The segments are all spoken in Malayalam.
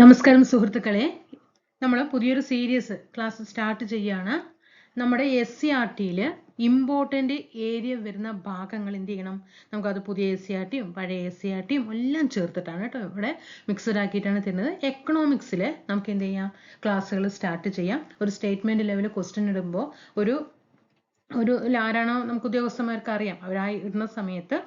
നമസ്കാരം സുഹൃത്തുക്കളെ. നമ്മൾ പുതിയൊരു സീരീസ് ക്ലാസ് സ്റ്റാർട്ട് ചെയ്യാണ്. നമ്മുടെ എസ് സി ആർ ടിയിൽ ഇമ്പോർട്ടന്റ് ഏരിയ വരുന്ന ഭാഗങ്ങൾ എന്ത് ചെയ്യണം? നമുക്കത് പുതിയ എസ് സി ആർ ടിയും പഴയ എസ് സി ആർ ടിയും എല്ലാം ചേർത്തിട്ടാണ് കേട്ടോ ഇവിടെ മിക്സഡ് ആക്കിയിട്ടാണ് തരുന്നത്. എക്കണോമിക്സിൽ നമുക്ക് എന്ത് ചെയ്യാം? ക്ലാസ്സുകൾ സ്റ്റാർട്ട് ചെയ്യാം. ഒരു സ്റ്റേറ്റ്മെന്റ് ലെവൽ ക്വസ്റ്റ്യൻ ഇടുമ്പോൾ ഒരു ഒരു ആരാണോ നമുക്ക് ഉദ്യോഗസ്ഥന്മാർക്ക് അറിയാം. അവരായി ഇടുന്ന സമയത്ത്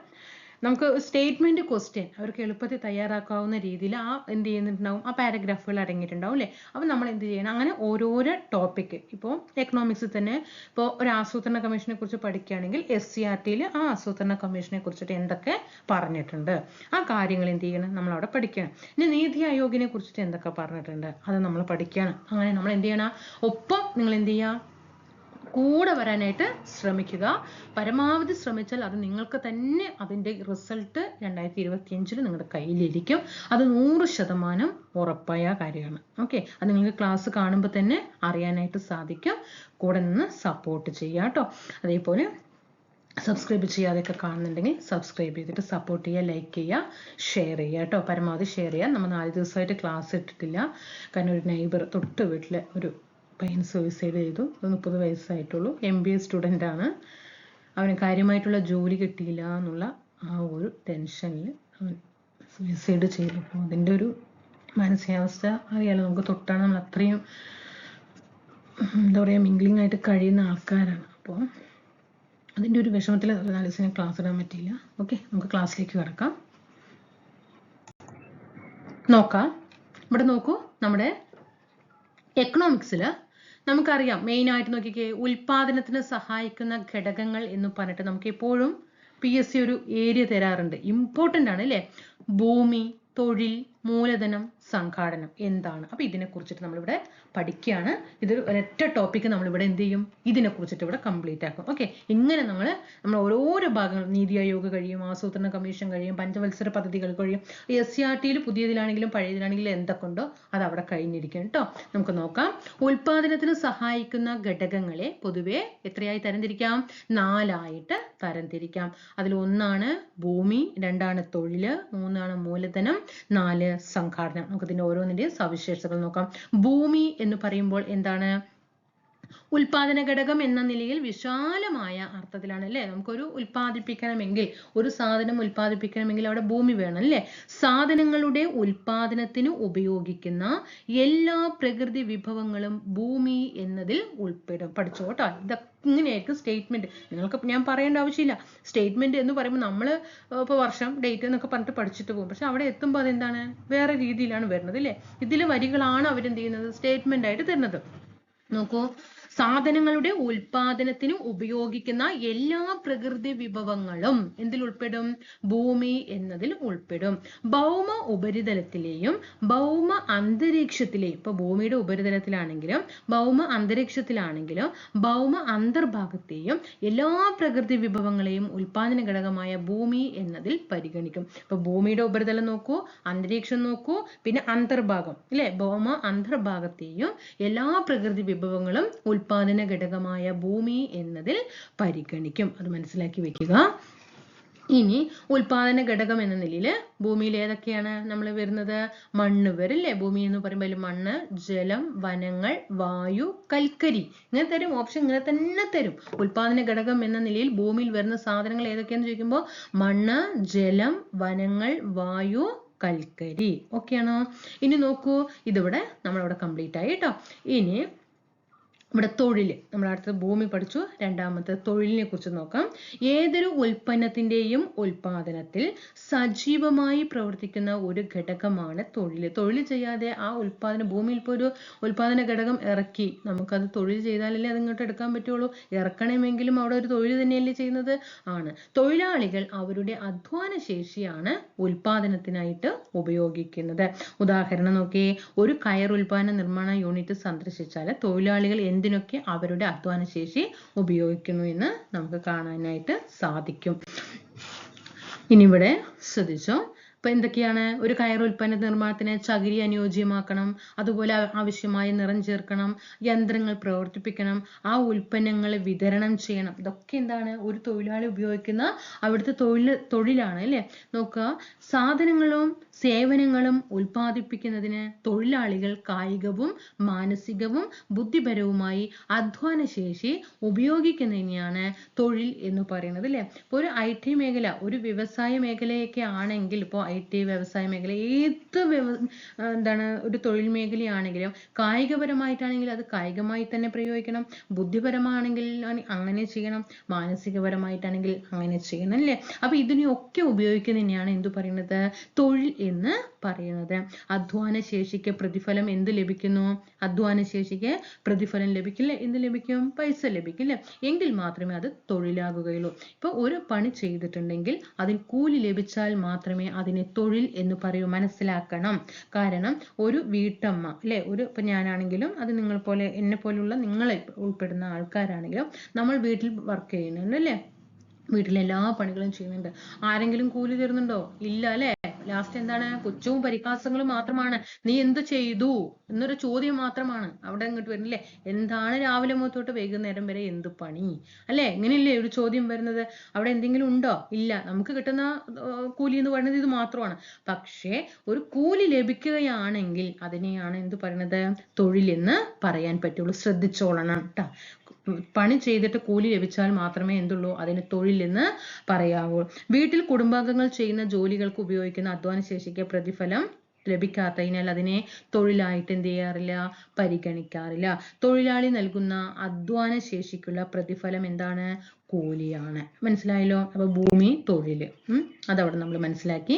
നമുക്ക് സ്റ്റേറ്റ്മെന്റ് ക്വസ്റ്റ്യൻ അവർക്ക് എളുപ്പത്തിൽ തയ്യാറാക്കാവുന്ന രീതിയിൽ ആ എന്ത് ചെയ്യുന്നുണ്ടാവും? ആ പാരഗ്രാഫുകൾ അടങ്ങിയിട്ടുണ്ടാവും അല്ലേ? അപ്പോൾ നമ്മൾ എന്ത് ചെയ്യണം? അങ്ങനെ ഓരോരോ ടോപ്പിക്ക് ഇപ്പോൾ എക്കണോമിക്സിൽ തന്നെ ഇപ്പോൾ ഒരു ആസൂത്രണ കമ്മീഷനെ കുറിച്ച് പഠിക്കുകയാണെങ്കിൽ എസ് സി ആർ ടിയിൽ ആ ആസൂത്രണ കമ്മീഷനെ കുറിച്ചിട്ട് എന്തൊക്കെ പറഞ്ഞിട്ടുണ്ട്? ആ കാര്യങ്ങൾ എന്ത് ചെയ്യണം? നമ്മൾ അവിടെ പഠിക്കണം. ഇനി നീതി ആയോഗിനെ കുറിച്ചിട്ട് എന്തൊക്കെ പറഞ്ഞിട്ടുണ്ട്? അത് നമ്മൾ പഠിക്കണം. അങ്ങനെ നമ്മൾ എന്ത് ചെയ്യണം? ഒപ്പം നിങ്ങൾ എന്ത് ചെയ്യുക? കൂടെ വരാനായിട്ട് ശ്രമിക്കുക. പരമാവധി ശ്രമിച്ചാൽ അത് നിങ്ങൾക്ക് തന്നെ അതിന്റെ റിസൾട്ട് രണ്ടായിരത്തി ഇരുപത്തി അഞ്ചിൽ നിങ്ങളുടെ കയ്യിലിരിക്കും. അത് നൂറ് ശതമാനം ഉറപ്പായ കാര്യമാണ്. ഓക്കെ അത് നിങ്ങൾക്ക് ക്ലാസ് കാണുമ്പോൾ തന്നെ അറിയാനായിട്ട് സാധിക്കും. കൂടെ നിന്ന് സപ്പോർട്ട് ചെയ്യുക കേട്ടോ. അതേപോലെ സബ്സ്ക്രൈബ് ചെയ്യാതെയൊക്കെ കാണുന്നുണ്ടെങ്കിൽ സബ്സ്ക്രൈബ് ചെയ്തിട്ട് സപ്പോർട്ട് ചെയ്യുക ലൈക്ക് ചെയ്യുക ഷെയർ ചെയ്യുക കേട്ടോ. പരമാവധി ഷെയർ ചെയ്യുക. നമ്മൾ നാല് ദിവസമായിട്ട് ക്ലാസ് ഇട്ടിട്ടില്ല. കാരണം ഒരു നൈബർ തൊട്ട് വീട്ടിലെ ഒരു പയ്യൻ സൂയിസൈഡ് ചെയ്തു. മുപ്പത് വയസ്സായിട്ടുള്ളൂ. എം ബി എ സ്റ്റുഡന്റ് ആണ്. അവന് കാര്യമായിട്ടുള്ള ജോലി കിട്ടിയില്ല എന്നുള്ള ആ ഒരു ടെൻഷനിൽ അവൻ സൂയിസൈഡ് ചെയ്തു. അപ്പോൾ അതിന്റെ ഒരു മാനസികാവസ്ഥ അറിയാലോ? നമുക്ക് തൊട്ടാണ് നമ്മൾ അത്രയും എന്താ പറയുക മിംഗ്ലിംഗ് ആയിട്ട് കഴിയുന്ന ആൾക്കാരാണ്. അപ്പോൾ അതിന്റെ ഒരു വിഷമത്തിൽ അനാലിസിന് ക്ലാസ് ഇടാൻ പറ്റിയില്ല. ഓക്കെ നമുക്ക് ക്ലാസ്സിലേക്ക് കിടക്കാം. നോക്കാം. ഇവിടെ നോക്കൂ. നമ്മുടെ എക്കണോമിക്സിൽ നമുക്കറിയാം മെയിൻ ആയിട്ട് നോക്കിക്കേ ഉൽപാദനത്തിന് സഹായിക്കുന്ന ഘടകങ്ങൾ എന്ന് പറഞ്ഞിട്ട് നമുക്ക് എപ്പോഴും പി എസ് സി ഒരു ഏരിയ തരാറുണ്ട്. ഇമ്പോർട്ടന്റ് ആണ് അല്ലേ? ഭൂമി തൊഴിൽ മൂലധനം സംഘാടനം എന്താണ്? അപ്പൊ ഇതിനെ കുറിച്ചിട്ട് നമ്മളിവിടെ പഠിക്കുകയാണ്. ഇതൊരു ഒരൊറ്റ ടോപ്പിക്ക് നമ്മളിവിടെ എന്ത് ചെയ്യും? ഇതിനെ കുറിച്ചിട്ട് ഇവിടെ കംപ്ലീറ്റ് ആക്കും. ഓക്കെ ഇങ്ങനെ നമ്മൾ നമ്മൾ ഓരോരോ ഭാഗങ്ങൾ നീതി ആയോഗ് കഴിയും ആസൂത്രണ കമ്മീഷൻ കഴിയും പഞ്ചവത്സര പദ്ധതികൾ കഴിയും. എസ് സി ആർ ടിയിൽ പുതിയതിലാണെങ്കിലും പഴയതിലാണെങ്കിലും എന്തൊക്കെ ഉണ്ടോ അത് അവിടെ കഴിഞ്ഞിരിക്കും കേട്ടോ. നമുക്ക് നോക്കാം. ഉൽപാദനത്തിന് സഹായിക്കുന്ന ഘടകങ്ങളെ പൊതുവെ എത്രയായി തരംതിരിക്കാം? നാലായിട്ട് തരംതിരിക്കാം. അതിൽ ഒന്നാണ് ഭൂമി രണ്ടാണ് തൊഴിൽ മൂന്നാണ് മൂലധനം നാല് സംഘാടനം. നമുക്ക് ഇതിന്റെ ഓരോന്നിന്റെയും സവിശേഷതകൾ നോക്കാം. ഭൂമി എന്ന് പറയുമ്പോൾ എന്താണ്? ഉൽപാദന ഘടകം എന്ന നിലയിൽ വിശാലമായ അർത്ഥത്തിലാണ് അല്ലേ? നമുക്കൊരു ഉൽപാദിപ്പിക്കണമെങ്കിൽ ഒരു സാധനം ഉൽപാദിപ്പിക്കണമെങ്കിൽ അവിടെ ഭൂമി വേണം അല്ലേ? സാധനങ്ങളുടെ ഉൽപാദനത്തിന് ഉപയോഗിക്കുന്ന എല്ലാ പ്രകൃതി വിഭവങ്ങളും ഭൂമി എന്നതിൽ ഉൾപ്പെടും. പഠിച്ചോട്ടാ കേട്ടോ ഇതൊക്കെ ഇങ്ങനെയായിരിക്കും സ്റ്റേറ്റ്മെന്റ് നിങ്ങൾക്ക് ഞാൻ പറയേണ്ട ആവശ്യമില്ല. സ്റ്റേറ്റ്മെന്റ് എന്ന് പറയുമ്പോൾ നമ്മൾ ഇപ്പോൾ വർഷം ഡേറ്റ് എന്നൊക്കെ പറഞ്ഞിട്ട് പഠിച്ചിട്ട് പോകും. പക്ഷെ അവിടെ എത്തുമ്പോൾ അതെന്താണ്? വേറെ രീതിയിലാണ് വരുന്നത് അല്ലേ? ഇതിലെ വരികളാണ് അവരെന്ത് ചെയ്യുന്നത്? സ്റ്റേറ്റ്മെന്റ് ആയിട്ട് തരുന്നത്. നോക്കൂ. സാധനങ്ങളുടെ ഉൽപാദനത്തിന് ഉപയോഗിക്കുന്ന എല്ലാ പ്രകൃതി വിഭവങ്ങളും എന്തിൽ ഉൾപ്പെടും? ഭൂമി എന്നതിൽ ഉൾപ്പെടും. ഭൗമ ഉപരിതലത്തിലെയും ഭൗമ അന്തരീക്ഷത്തിലെയും ഇപ്പൊ ഭൂമിയുടെ ഉപരിതലത്തിലാണെങ്കിലും ഭൗമ അന്തരീക്ഷത്തിലാണെങ്കിലും ഭൗമ അന്തർഭാഗത്തെയും എല്ലാ പ്രകൃതി വിഭവങ്ങളെയും ഉൽപാദന ഘടകമായ ഭൂമി എന്നതിൽ പരിഗണിക്കും. ഇപ്പൊ ഭൂമിയുടെ ഉപരിതലം നോക്കൂ അന്തരീക്ഷം നോക്കൂ പിന്നെ അന്തർഭാഗം അല്ലെ? ഭൗമ അന്തർഭാഗത്തെയും എല്ലാ പ്രകൃതി വിഭവങ്ങളും ഉൽപാദന ഘടകമായ ഭൂമി എന്നതിൽ പരിഗണിക്കും. അത് മനസ്സിലാക്കി വെക്കുക. ഇനി ഉൽപാദന ഘടകം എന്ന നിലയിൽ ഭൂമിയിൽ ഏതൊക്കെയാണ് നമ്മൾ വരുന്നത്? മണ്ണ് വരില്ലേ? ഭൂമി എന്ന് പറയുമ്പോൾ മണ്ണ് ജലം വനങ്ങൾ വായു കൽക്കരി. ഇങ്ങനെ തരും ഓപ്ഷൻ ഇങ്ങനെ തന്നെ തരും. ഉൽപാദന ഘടകം എന്ന നിലയിൽ ഭൂമിയിൽ വരുന്ന സാധനങ്ങൾ ഏതൊക്കെയാന്ന് ചോദിക്കുമ്പോൾ മണ്ണ് ജലം വനങ്ങൾ വായു കൽക്കരി. ഓക്കെയാണോ ഇനി നോക്കൂ. ഇതിവിടെ നമ്മളിവിടെ കംപ്ലീറ്റ് ആയി കേട്ടോ. ഇനി ഇവിടെ തൊഴിൽ നമ്മൾ അടുത്ത ഭൂമി പഠിച്ചു. രണ്ടാമത്തെ തൊഴിലിനെ കുറിച്ച് നോക്കാം. ഏതൊരു ഉൽപ്പന്നത്തിന്റെയും ഉൽപാദനത്തിൽ സജീവമായി പ്രവർത്തിക്കുന്ന ഒരു ഘടകമാണ് തൊഴിൽ തൊഴിൽ ചെയ്യാതെ ആ ഉൽപാദന ഭൂമിയിൽ ഇപ്പോൾ ഒരു ഉൽപാദന ഘടകം ഇറക്കി. നമുക്കത് തൊഴിൽ ചെയ്താലല്ലേ അത് ഇങ്ങോട്ട് എടുക്കാൻ പറ്റുള്ളൂ? ഇറക്കണമെങ്കിലും അവിടെ ഒരു തൊഴിൽ തന്നെയല്ലേ ചെയ്യുന്നത്? ആണ്. തൊഴിലാളികൾ അവരുടെ അധ്വാന ശേഷിയാണ് ഉൽപാദനത്തിനായിട്ട് ഉപയോഗിക്കുന്നത്. ഉദാഹരണം നോക്കിയേ. ഒരു കയർ ഉൽപാദന നിർമ്മാണ യൂണിറ്റ് സന്ദർശിച്ചാൽ തൊഴിലാളികൾ എന്തിനൊക്കെ അവരുടെ അധ്വാന ശേഷി ഉപയോഗിക്കുന്നു എന്ന് നമുക്ക് കാണാനായിട്ട് സാധിക്കും. ഇനി ഇവിടെ ശ്രദ്ധിച്ചോ. ഇപ്പൊ എന്തൊക്കെയാണ് ഒരു കയർ ഉൽപ്പന്ന നിർമ്മാണത്തിന് ചകിരി അനുയോജ്യമാക്കണം അതുപോലെ ആവശ്യമായ നിറം ചേർക്കണം യന്ത്രങ്ങൾ പ്രവർത്തിപ്പിക്കണം ആ ഉൽപ്പന്നങ്ങൾ വിതരണം ചെയ്യണം. ഇതൊക്കെ എന്താണ്? ഒരു തൊഴിലാളി ഉപയോഗിക്കുന്ന അവിടുത്തെ തൊഴിൽ തൊഴിലാണ് അല്ലേ? നോക്കുക. സാധനങ്ങളും സേവനങ്ങളും ഉൽപ്പാദിപ്പിക്കുന്നതിന് തൊഴിലാളികൾ കായികവും മാനസികവും ബുദ്ധിപരവുമായി അധ്വാന ശേഷി ഉപയോഗിക്കുന്നതിനെയാണ് തൊഴിൽ എന്ന് പറയുന്നത് അല്ലേ? ഇപ്പൊ ഒരു ഐ ടി മേഖല ഒരു വ്യവസായ മേഖലയൊക്കെ ആണെങ്കിൽ ഇപ്പോൾ ഐ ടി വ്യവസായ മേഖല ഏത് വ്യവ എന്താണ് ഒരു തൊഴിൽ മേഖലയാണെങ്കിലും കായികപരമായിട്ടാണെങ്കിൽ അത് കായികമായി തന്നെ പ്രയോഗിക്കണം. ബുദ്ധിപരമാണെങ്കിൽ അങ്ങനെ ചെയ്യണം. മാനസികപരമായിട്ടാണെങ്കിൽ അങ്ങനെ ചെയ്യണം അല്ലേ? അപ്പൊ ഇതിനെയൊക്കെ ഉപയോഗിക്കുന്നതിനെയാണ് എന്ത് പറയുന്നത്? തൊഴിൽ എന്ന് പറയുന്നത്. അധ്വാന ശേഷിക്ക് പ്രതിഫലം എന്ത് ലഭിക്കുന്നു? അധ്വാന ശേഷിക്ക് പ്രതിഫലം ലഭിക്കില്ല? എന്ത് ലഭിക്കും? പൈസ ലഭിക്കില്ല? എങ്കിൽ മാത്രമേ അത് തൊഴിലാകുകയുള്ളൂ. ഇപ്പൊ ഒരു പണി ചെയ്തിട്ടുണ്ടെങ്കിൽ അതിൽ കൂലി ലഭിച്ചാൽ മാത്രമേ അതിനെ തൊഴിൽ എന്ന് പറയൂ മനസ്സിലാക്കണം. കാരണം ഒരു വീട്ടമ്മ അല്ലെ? ഒരു ഇപ്പൊ ഞാനാണെങ്കിലും അത് നിങ്ങൾ പോലെ എന്നെ പോലുള്ള നിങ്ങളെ ഉൾപ്പെടുന്ന ആൾക്കാരാണെങ്കിലും നമ്മൾ വീട്ടിൽ വർക്ക് ചെയ്യുന്നുണ്ട് അല്ലേ? വീട്ടിലെ എല്ലാ പണികളും ചെയ്യുന്നുണ്ട്. ആരെങ്കിലും കൂലി തരുന്നുണ്ടോ? ഇല്ല അല്ലേ? ലാസ്റ്റ് എന്താണ്? പുച്ഛവും പരിഹാസങ്ങളും മാത്രമാണ്. നീ എന്ത് ചെയ്തു? എന്നൊരു ചോദ്യം മാത്രമാണ് അവിടെ ഇങ്ങോട്ട് വരുന്നില്ലേ എന്താണ് രാവിലെ മുതൽ വൈകുന്നേരം വരെ എന്ത് പണി? അല്ലെ? ഇങ്ങനെയല്ലേ ഒരു ചോദ്യം വരുന്നത്? അവിടെ എന്തെങ്കിലും ഉണ്ടോ? ഇല്ല. നമുക്ക് കിട്ടുന്ന കൂലി എന്ന് പറയുന്നത് ഇത് മാത്രമാണ്. പക്ഷേ ഒരു കൂലി ലഭിക്കുകയാണെങ്കിൽ അതിനെയാണ് എന്ത് പറയുന്നത്? തൊഴിലെന്ന് പറയാൻ പറ്റുള്ളൂ. ശ്രദ്ധിച്ചോളണം ട്ടാ. പണി ചെയ്തിട്ട് കൂലി ലഭിച്ചാൽ മാത്രമേ എന്തുള്ളൂ? അതിന് തൊഴിൽ എന്ന് പറയാവൂ. വീട്ടിൽ കുടുംബാംഗങ്ങൾ ചെയ്യുന്ന ജോലികൾക്ക് ഉപയോഗിക്കുന്ന അധ്വാന ശേഷിക്ക് പ്രതിഫലം ലഭിക്കാത്തതിനാൽ അതിനെ തൊഴിലായിട്ട് എന്ത് ചെയ്യാറില്ല? പരിഗണിക്കാറില്ല. തൊഴിലാളി നൽകുന്ന അധ്വാന ശേഷിക്കുള്ള പ്രതിഫലം എന്താണ്? കൂലിയാണ്. മനസ്സിലായല്ലോ? അപ്പൊ ഭൂമി തൊഴിൽ. ഉം അതവിടെ നമ്മൾ മനസ്സിലാക്കി.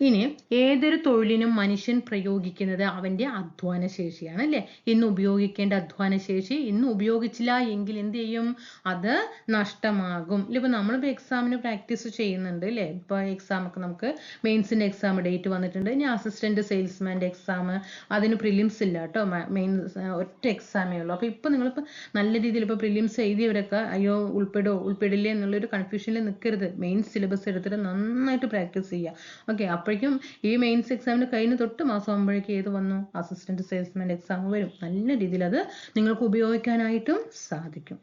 ഇനി ഏതൊരു തൊഴിലിനും മനുഷ്യൻ പ്രയോഗിക്കുന്നത് അവന്റെ അധ്വാന ശേഷിയാണ് അല്ലേ? ഇന്ന് ഉപയോഗിക്കേണ്ട അധ്വാന ശേഷി ഇന്ന് ഉപയോഗിച്ചില്ല എങ്കിൽ എന്ത് ചെയ്യും? അത് നഷ്ടമാകും. ഇല്ല ഇപ്പൊ നമ്മളിപ്പോ എക്സാമിന് പ്രാക്ടീസ് ചെയ്യുന്നുണ്ട് അല്ലേ? ഇപ്പൊ എക്സാം ഒക്കെ നമുക്ക് മെയിൻസിന്റെ എക്സാം ഡേറ്റ് വന്നിട്ടുണ്ട്. ഇനി അസിസ്റ്റന്റ് സെയിൽസ്മാന്റെ എക്സാം അതിന് പ്രിലിംസ് ഇല്ല കേട്ടോ. മെയിൻ ഒറ്റ എക്സാമേ ഉള്ളൂ. അപ്പൊ ഇപ്പൊ നിങ്ങളിപ്പോ നല്ല രീതിയിൽ ഇപ്പൊ പ്രിലിംസ് എഴുതിയവരൊക്കെ അയ്യോ ഉൾപ്പെടോ ഉൾപ്പെടില്ലേ എന്നുള്ളൊരു കൺഫ്യൂഷനിൽ നിൽക്കരുത് മെയിൻ സിലബസ് എടുത്തിട്ട് നന്നായിട്ട് പ്രാക്ടീസ് ചെയ്യുക. ഓക്കെ അപ്പോഴേക്കും ഈ മെയിൻസ് എക്സാമിന് കഴിഞ്ഞ് തൊട്ട് മാസം ആകുമ്പോഴേക്കും ഏത് വന്നു? അസിസ്റ്റന്റ് സെയിൽസ്മാൻ എക്സാം വരും. നല്ല രീതിയിൽ അത് നിങ്ങൾക്ക് ഉപയോഗിക്കാനായിട്ടും സാധിക്കും.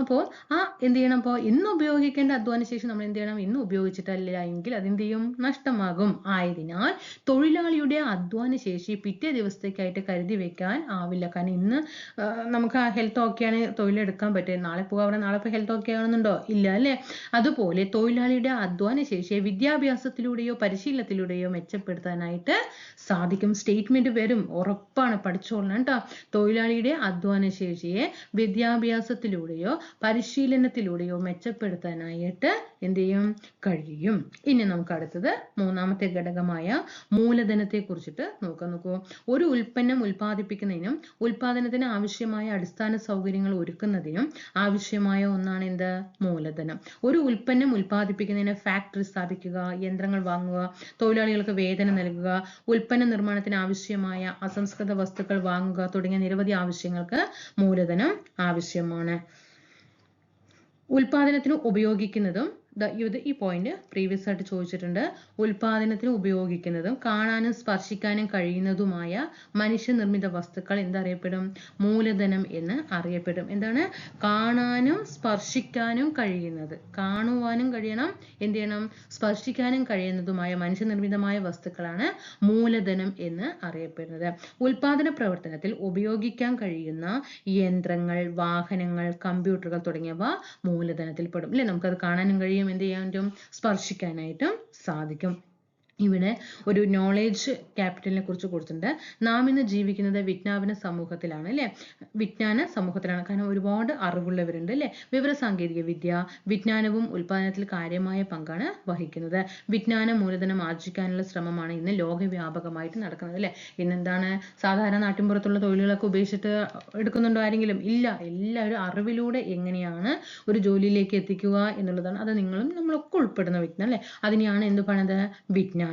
അപ്പോൾ ആ എന്ത് ചെയ്യണം? അപ്പോൾ ഇന്ന് ഉപയോഗിക്കേണ്ട അധ്വാന ശേഷം നമ്മൾ എന്ത് ചെയ്യണം? ഇന്ന് ഉപയോഗിച്ചിട്ടല്ല എങ്കിൽ അതെന്ത് ചെയ്യും? നഷ്ടമാകും. ആയതിനാൽ തൊഴിലാളിയുടെ അധ്വാന ശേഷി പിറ്റേ ദിവസത്തേക്കായിട്ട് കരുതി വെക്കാൻ ആവില്ല. കാരണം ഇന്ന് നമുക്ക് ആ ഹെൽത്ത് ഓക്കെയാണ് തൊഴിലെടുക്കാൻ പറ്റും നാളെ പോകാൻ നാളെ ഇപ്പോൾ ഹെൽത്ത് ഓക്കെ ആണെന്നുണ്ടോ? ഇല്ല അല്ലേ? അതുപോലെ തൊഴിലാളിയുടെ അധ്വാന ശേഷിയെ വിദ്യാഭ്യാസത്തിലൂടെയോ പരിശീലനത്തിലൂടെയോ മെച്ചപ്പെടുത്താനായിട്ട് സാധിക്കും. സ്റ്റേറ്റ്മെന്റ് വരും. ഉറപ്പാണ് പഠിച്ചോളണം കേട്ടോ തൊഴിലാളിയുടെ അധ്വാന ശേഷിയെ വിദ്യാഭ്യാസത്തിലൂടെയോ പരിശീലനത്തിലൂടെയോ മെച്ചപ്പെടുത്താനായിട്ട് എന്ത് ചെയ്യും? കഴിയും. ഇനി നമുക്ക് അടുത്തത് മൂന്നാമത്തെ ഘടകമായ മൂലധനത്തെ കുറിച്ചിട്ട് നോക്കാം നോക്കൂ. ഒരു ഉൽപ്പന്നം ഉൽപ്പാദിപ്പിക്കുന്നതിനും ഉൽപാദനത്തിന് ആവശ്യമായ അടിസ്ഥാന സൗകര്യങ്ങൾ ഒരുക്കുന്നതിനും ആവശ്യമായ ഒന്നാണ് എന്ത്? മൂലധനം. ഒരു ഉൽപ്പന്നം ഉൽപ്പാദിപ്പിക്കുന്നതിന് ഫാക്ടറി സ്ഥാപിക്കുക യന്ത്രങ്ങൾ വാങ്ങുക തൊഴിലാളികൾക്ക് വേതനം നൽകുക ഉൽപ്പന്ന നിർമ്മാണത്തിന് ആവശ്യമായ അസംസ്കൃത വസ്തുക്കൾ വാങ്ങുക തുടങ്ങിയ നിരവധി ആവശ്യങ്ങൾക്ക് മൂലധനം ആവശ്യമാണ്. ഉൽപാദനത്തിന് ഉപയോഗിക്കുന്നതും ഇത് ഈ പോയിന്റ് പ്രീവിയസ് ആയിട്ട് ചോദിച്ചിട്ടുണ്ട്. ഉൽപാദനത്തിന് ഉപയോഗിക്കുന്നതും കാണാനും സ്പർശിക്കാനും കഴിയുന്നതുമായ മനുഷ്യനിർമ്മിത വസ്തുക്കൾ എന്തറിയപ്പെടും? മൂലധനം എന്ന് അറിയപ്പെടും. എന്താണ്? കാണാനും സ്പർശിക്കാനും കഴിയുന്നത്. കാണുവാനും കഴിയണം. എന്ത് ചെയ്യണം? സ്പർശിക്കാനും കഴിയുന്നതുമായ മനുഷ്യനിർമ്മിതമായ വസ്തുക്കളാണ് മൂലധനം എന്ന് അറിയപ്പെടുന്നത്. ഉൽപാദന പ്രവർത്തനത്തിൽ ഉപയോഗിക്കാൻ കഴിയുന്ന യന്ത്രങ്ങൾ വാഹനങ്ങൾ കമ്പ്യൂട്ടറുകൾ തുടങ്ങിയവ മൂലധനത്തിൽ പെടും. അല്ലെ നമുക്കത് കാണാനും കഴിയും. എന്ത് ചെയ്യാൻ പറ്റും? സ്പർശിക്കാനായിട്ടും സാധിക്കും. ഇവിടെ ഒരു നോളേജ് ക്യാപിറ്റലിനെ കുറിച്ച് കൊടുത്തിട്ടുണ്ട്. നാം ഇന്ന് ജീവിക്കുന്നത് വിജ്ഞാപന സമൂഹത്തിലാണ് അല്ലേ? വിജ്ഞാന സമൂഹത്തിലാണ്. കാരണം ഒരുപാട് അറിവുള്ളവരുണ്ട് അല്ലേ? വിവര സാങ്കേതിക വിദ്യ വിജ്ഞാനവും ഉൽപാദനത്തിൽ കാര്യമായ പങ്കാണ് വഹിക്കുന്നത്. വിജ്ഞാന മൂലധനം ആർജിക്കാനുള്ള ശ്രമമാണ് ഇന്ന് ലോകവ്യാപകമായിട്ട് നടക്കുന്നത് അല്ലേ? ഇന്നെന്താണ്? സാധാരണ നാട്ടിൻപുറത്തുള്ള തൊഴിലുകളൊക്കെ ഉപേക്ഷിച്ചിട്ട് എടുക്കുന്നുണ്ടോ ആരെങ്കിലും? ഇല്ല. എല്ലാവരും അറിവിലൂടെ എങ്ങനെയാണ് ഒരു ജോലിയിലേക്ക് എത്തിക്കുക എന്നുള്ളതാണ്. അത് നിങ്ങളും നമ്മളൊക്കെ ഉൾപ്പെടുന്ന വിജ്ഞാനം അല്ലേ? അതിനെയാണ് എന്ത് പറയുന്നത് വിജ്ഞാന.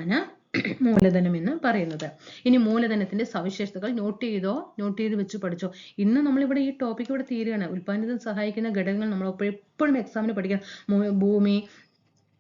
മൂലധനം എന്ന് പറയുന്നത്. ഇനി മൂലധനത്തിന്റെ സവിശേഷതകൾ നോട്ട് ചെയ്തോ? നോട്ട് ചെയ്ത് വെച്ച് പഠിച്ചോ? ഇന്ന് നമ്മളിവിടെ ഈ ടോപ്പിക് ഇവിടെ തീരുകയാണ്. ഉൽപ്പാദനത്തിന് സഹായിക്കുന്ന ഘടകങ്ങൾ നമ്മൾ എപ്പോഴും എക്സാമിന് പഠിക്കണം. ഭൂമി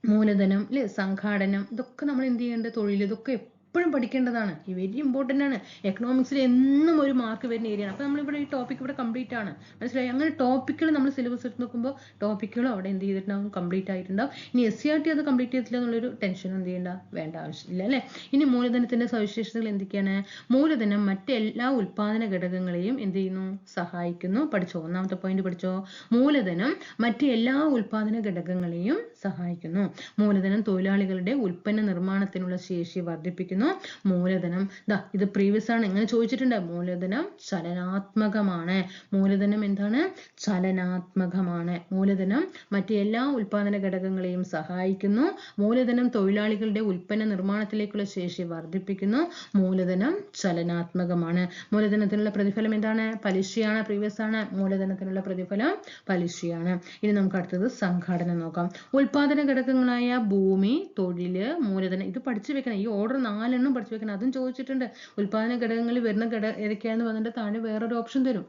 മൂലധനം അല്ലെ സംഘാടനം ഇതൊക്കെ നമ്മൾ എന്ത് ചെയ്യേണ്ടത്? തൊഴിൽ ഇതൊക്കെ എപ്പോഴും പഠിക്കേണ്ടതാണ്. ഈ വെരി ഇമ്പോർട്ടന്റ് ആണ്. എക്കണോമിക്സിൽ എന്നും ഒരു മാർക്ക് വരുന്ന ഏരിയ ആണ്. അപ്പോൾ നമ്മളിവിടെ ഈ ടോപ്പിക് ഇവിടെ കംപ്ലീറ്റ് ആണ്. മനസ്സിലായി? അങ്ങനെ ടോപ്പിക്കുകൾ നമ്മൾ സിലബസ് എടുത്ത് നോക്കുമ്പോൾ ടോപ്പിക്കുകൾ അവിടെ എന്ത് ചെയ്തിട്ടുണ്ടാവും? കംപ്ലീറ്റ് ആയിട്ടുണ്ടാവും. ഇനി എസ് സി ആർ ടി അത് കംപ്ലീറ്റ് ചെയ്തില്ല എന്നുള്ളൊരു ടെൻഷൻ എന്ത് ചെയ്യേണ്ട? വേണ്ട ആവശ്യമില്ല അല്ലേ? ഇനി മൂലധനത്തിന്റെ സവിശേഷതകൾ എന്തൊക്കെയാണ്? മൂലധനം മറ്റെല്ലാ ഉൽപാദന ഘടകങ്ങളെയും എന്ത് ചെയ്യുന്നു? സഹായിക്കുന്നു. പഠിച്ചോ? ഒന്നാമത്തെ പോയിന്റ് പഠിച്ചോ? മൂലധനം മറ്റ് എല്ലാ ഉൽപാദന ഘടകങ്ങളെയും സഹായിക്കുന്നു. മൂലധനം തൊഴിലാളികളുടെ ഉൽപ്പന്ന നിർമ്മാണത്തിനുള്ള ശേഷി വർദ്ധിപ്പിക്കുന്നു. മൂലധനം. ദാ ഇത് പ്രീവിയസ് ആണ്. എങ്ങനെ ചോദിച്ചിട്ടുണ്ട്. മൂലധനം ചലനാത്മകമാണ്. മൂലധനം എന്താണ്? ചലനാത്മകമാണ്. മൂലധനം മറ്റ് എല്ലാ ഉൽപാദന ഘടകങ്ങളെയും സഹായിക്കുന്നു. മൂലധനം തൊഴിലാളികളുടെ ഉൽപ്പന്ന നിർമ്മാണത്തിലേക്കുള്ള ശേഷി വർദ്ധിപ്പിക്കുന്നു. മൂലധനം ചലനാത്മകമാണ്. മൂലധനത്തിനുള്ള പ്രതിഫലം എന്താണ്? പലിശയാണ്. പ്രീവിയസ് ആണ്. മൂലധനത്തിനുള്ള പ്രതിഫലം പലിശയാണ്. ഇനി നമുക്ക് അടുത്തത് സംഘാടനം നോക്കാം. ഉൽപാദന ഘടകങ്ങളായ ഭൂമി തൊഴിൽ മൂലധനം. ഇത് പഠിച്ചു വെക്കണം. ഈ ഓർഡർ നാലെണ്ണം പഠിച്ചു വെക്കണം. അതും ചോദിച്ചിട്ടുണ്ട്. ഉൽപാദന ഘടകങ്ങളിൽ വരുന്ന ഘട ഏതൊക്കെയാണെന്ന് പറഞ്ഞിട്ട് താഴെ വേറൊരു ഓപ്ഷൻ തരും.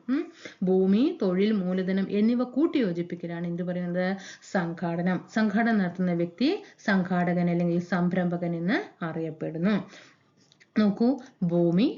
ഭൂമി തൊഴിൽ മൂലധനം എന്നിവ കൂട്ടിയോജിപ്പിക്കലാണ് എന്ത് പറയുന്നത്? സംഘാടനം. സംഘാടനം നടത്തുന്ന വ്യക്തി സംഘാടകൻ അല്ലെങ്കിൽ സംരംഭകൻ എന്ന് അറിയപ്പെടുന്നു. നോക്കൂ. ഭൂമി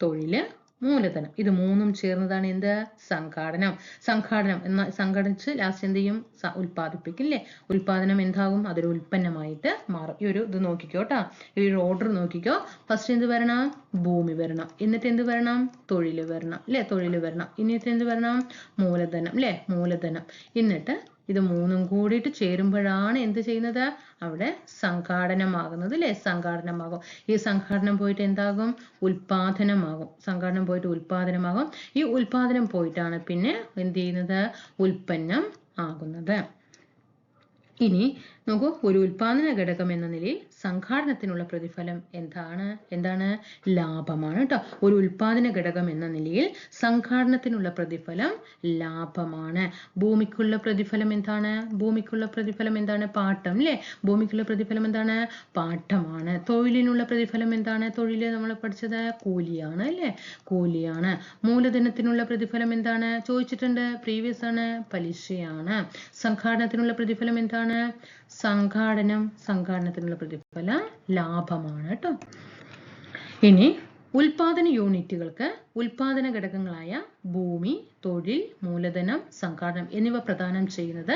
തൊഴിൽ മൂലധനം. ഇത് മൂന്നും ചേർന്നതാണ് എന്ത്? സംഘാടനം. സംഘാടനം എന്ന സംഘടിച്ച് ലാസ്റ്റ് എന്ത് ചെയ്യും? സ- ഉൽപ്പാദിപ്പിക്കും അല്ലേ ഉൽപാദനം എന്താകും? അതൊരു ഉൽപ്പന്നമായിട്ട് മാറും. ഈ ഒരു ഇത് നോക്കിക്കോ കേട്ടോ ഈ ഒരു ഓർഡർ നോക്കിക്കോ. ഫസ്റ്റ് എന്ത് വരണം? ഭൂമി വരണം. എന്നിട്ട് എന്ത് വരണം? തൊഴിൽ വരണം. അല്ലെ തൊഴിൽ വരണം. എന്നിട്ട് എന്ത് വരണം? മൂലധനം. അല്ലെ മൂലധനം. എന്നിട്ട് ഇത് മൂന്നും കൂടിയിട്ട് ചേരുമ്പോഴാണ് എന്ത് ചെയ്യുന്നത്? അവിടെ സംഘാടനമാകുന്നത് അല്ലെ? സംഘാടനമാകും. ഈ സംഘാടനം പോയിട്ട് എന്താകും? ഉൽപാദനമാകും. സംഘാടനം പോയിട്ട് ഉൽപാദനമാകും. ഈ ഉൽപാദനം പോയിട്ടാണ് പിന്നെ എന്ത് ചെയ്യുന്നത്? ഉൽപ്പന്നം ആകുന്നത്. ഇനി നോക്കൂ ഒരു ഉൽപാദന ഘടകം എന്ന നിലയിൽ സംഘാടനത്തിനുള്ള പ്രതിഫലം എന്താണ്? എന്താണ്? ലാഭമാണ് കേട്ടോ ഒരു ഉൽപാദന ഘടകം എന്ന നിലയിൽ സംഘാടനത്തിനുള്ള പ്രതിഫലം ലാഭമാണ്. ഭൂമിക്കുള്ള പ്രതിഫലം എന്താണ്? ഭൂമിക്കുള്ള പ്രതിഫലം എന്താണ്? പാട്ടം അല്ലേ ഭൂമിക്കുള്ള പ്രതിഫലം എന്താണ്? പാട്ടമാണ്. തൊഴിലിനുള്ള പ്രതിഫലം എന്താണ്? തൊഴിൽ നമ്മൾ പഠിച്ചത് കൂലിയാണ് അല്ലേ കൂലിയാണ്. മൂലധനത്തിനുള്ള പ്രതിഫലം എന്താണ്? ചോദിച്ചിട്ടുണ്ട്. പ്രീവിയസ് ആണ്. പലിശയാണ്. സംഘാടനത്തിനുള്ള പ്രതിഫലം എന്താണ്? സംഘാടനം സംഘാടനത്തിനുള്ള പ്രതിഫല ലാഭമാണ് കേട്ടോ. ഇനി ഉൽപാദന യൂണിറ്റുകൾക്ക് ഉൽപാദന ഘടകങ്ങളായ ഭൂമി തൊഴിൽ മൂലധനം സംഘാടനം എന്നിവ പ്രദാനം ചെയ്യുന്നത്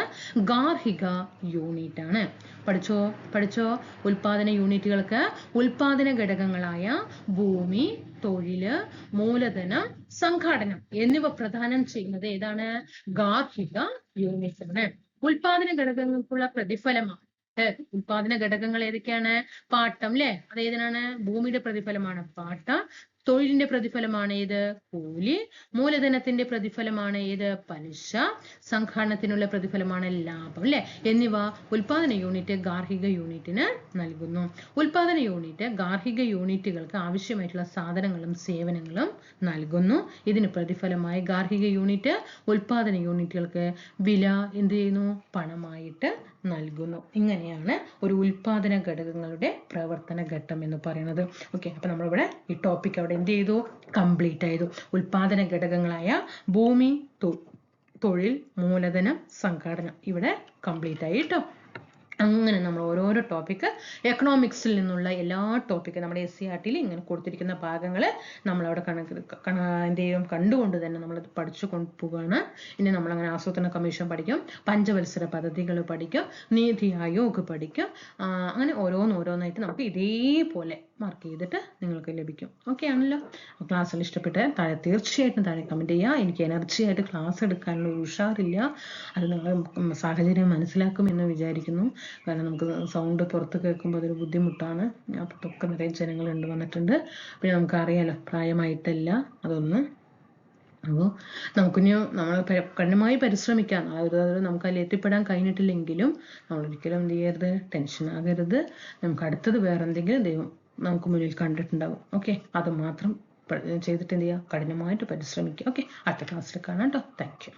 ഗാർഹിക യൂണിറ്റ് ആണ് പഠിച്ചോ? പഠിച്ചോ? ഉൽപാദന യൂണിറ്റുകൾക്ക് ഉൽപാദന ഘടകങ്ങളായ ഭൂമി തൊഴിൽ മൂലധനം സംഘാടനം എന്നിവ പ്രദാനം ചെയ്യുന്നത് ഏതാണ്? ഗാർഹിക യൂണിറ്റ് ആണ് ഉൽപാദന ഘടകങ്ങൾക്കുള്ള പ്രതിഫലമാണ്. ഉൽപാദന ഘടകങ്ങൾ ഏതൊക്കെയാണ്? പാട്ടം അല്ലെ അത് ഏതിനാണ്? ഭൂമിയുടെ പ്രതിഫലമാണ്. പാട്ടം തൊഴിലിന്റെ പ്രതിഫലമാണ് ഏത്? കൂലി. മൂലധനത്തിന്റെ പ്രതിഫലമാണ് ഏത്? പലിശ. സംഘാടനത്തിനുള്ള പ്രതിഫലമാണ് ലാഭം അല്ലെ? എന്നിവ ഉൽപാദന യൂണിറ്റ് ഗാർഹിക യൂണിറ്റിന് നൽകുന്നു. ഉൽപാദന യൂണിറ്റ് ഗാർഹിക യൂണിറ്റുകൾക്ക് ആവശ്യമായിട്ടുള്ള സാധനങ്ങളും സേവനങ്ങളും നൽകുന്നു. ഇതിന് പ്രതിഫലമായി ഗാർഹിക യൂണിറ്റ് ഉൽപാദന യൂണിറ്റുകൾക്ക് വില എന്ത് ചെയ്യുന്നു? പണമായിട്ട് നൽകുന്നു. ഇങ്ങനെയാണ് ഒരു ഉൽപാദന ഘടകങ്ങളുടെ പ്രവർത്തന ഘട്ടം എന്ന് പറയുന്നത്. ഓക്കെ അപ്പൊ നമ്മളിവിടെ ഈ ടോപ്പിക് അവിടെ എന്ത് ചെയ്തു? കംപ്ലീറ്റ് ചെയ്തു ഉൽപാദന ഘടകങ്ങളായ ഭൂമി തൊഴിൽ മൂലധനം സംഘാടനം. ഇവിടെ കംപ്ലീറ്റ് ആയി കേട്ടോ. അങ്ങനെ നമ്മൾ ഓരോരോ ടോപ്പിക്ക് എക്കണോമിക്സിൽ നിന്നുള്ള എല്ലാ ടോപ്പിക്കും നമ്മുടെ എസ് സി ആർ ടിയിൽ ഇങ്ങനെ കൊടുത്തിരിക്കുന്ന ഭാഗങ്ങൾ നമ്മളവിടെ കണക്ക് കണ എന്ത് ചെയ്യും കണ്ടുകൊണ്ട് തന്നെ നമ്മളത് പഠിച്ചു കൊണ്ടുപോവുകയാണ് ഇനി നമ്മളങ്ങനെ ആസൂത്രണ കമ്മീഷൻ പഠിക്കും പഞ്ചവത്സര പദ്ധതികൾ പഠിക്കും നീതി ആയോഗ് പഠിക്കും അങ്ങനെ ഓരോന്നോരോന്നായിട്ട് നമുക്ക് ഇതേപോലെ മാർക്ക് ചെയ്തിട്ട് നിങ്ങൾക്ക് ലഭിക്കും. ഓക്കെ ആണല്ലോ? ക്ലാസ്സിൽ ഇഷ്ടപ്പെട്ട് താഴെ തീർച്ചയായിട്ടും താഴെ കമന്റ് ചെയ്യുക. എനിക്ക് എനർജി ആയിട്ട് ക്ലാസ് എടുക്കാനുള്ള ഒരു ഉഷാറില്ല. അത് നിങ്ങൾ സാഹചര്യം മനസ്സിലാക്കുമെന്ന് വിചാരിക്കുന്നു. കാരണം നമുക്ക് സൗണ്ട് പുറത്ത് കേൾക്കുമ്പോൾ അതൊരു ബുദ്ധിമുട്ടാണ്. അപ്പുറത്തൊക്കെ നിറയെ ജനങ്ങൾ ജനങ്ങളുണ്ട് വന്നിട്ടുണ്ട്. പിന്നെ നമുക്കറിയാലോ പ്രായമായിട്ടല്ല. അതൊന്ന് അപ്പോൾ നമുക്കിനി നമ്മൾ കണ്ണുമായി പരിശ്രമിക്കാം. അതായത് അത് നമുക്ക് അതിൽ എത്തിപ്പെടാൻ കഴിഞ്ഞിട്ടില്ലെങ്കിലും നമ്മൾ ഒരിക്കലും എന്ത് ചെയ്യരുത്? ടെൻഷൻ ആകരുത്. നമുക്ക് അടുത്തത് വേറെ എന്തെങ്കിലും ദൈവം നമുക്ക് മുന്നിൽ കണ്ടിട്ടുണ്ടാവും. ഓക്കെ അത് മാത്രം ചെയ്തിട്ട് എന്ത് ചെയ്യുക? കഠിനമായിട്ട് പരിശ്രമിക്കുക. ഓക്കെ അടുത്ത ക്ലാസ്സിൽ കാണാം കേട്ടോ താങ്ക് യു